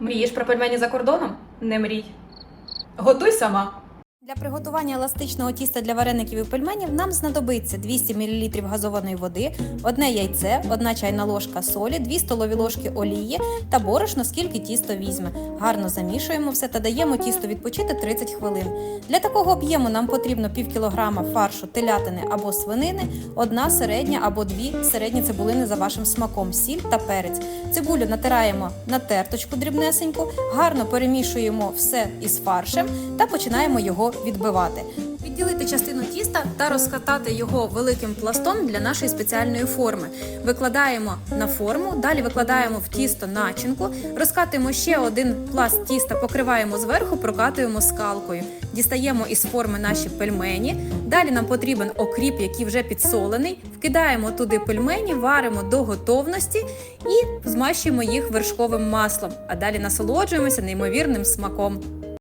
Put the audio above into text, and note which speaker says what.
Speaker 1: Мрієш про пельмені за кордоном? Не мрій. Готуй сама.
Speaker 2: Для приготування еластичного тіста для вареників і пельменів нам знадобиться 200 мл газованої води, одне яйце, одна чайна ложка солі, 2 столові ложки олії та борошно, скільки тісто візьме. Гарно замішуємо все та даємо тісто відпочити 30 хвилин. Для такого об'єму нам потрібно пів кілограма фаршу телятини або свинини, одна середня або дві середні цибулини за вашим смаком, сіль та перець. Цибулю натираємо на терточку дрібнесеньку, гарно перемішуємо все із фаршем та починаємо його відбивати. Відділити частину тіста та розкатати його великим пластом для нашої спеціальної форми. Викладаємо на форму, далі викладаємо в тісто начинку, розкатуємо ще один пласт тіста, покриваємо зверху, прокатуємо скалкою. Дістаємо із форми наші пельмені. Далі нам потрібен окріп, який вже підсолений. Вкидаємо туди пельмені, варимо до готовності і змащуємо їх вершковим маслом. А далі насолоджуємося неймовірним смаком.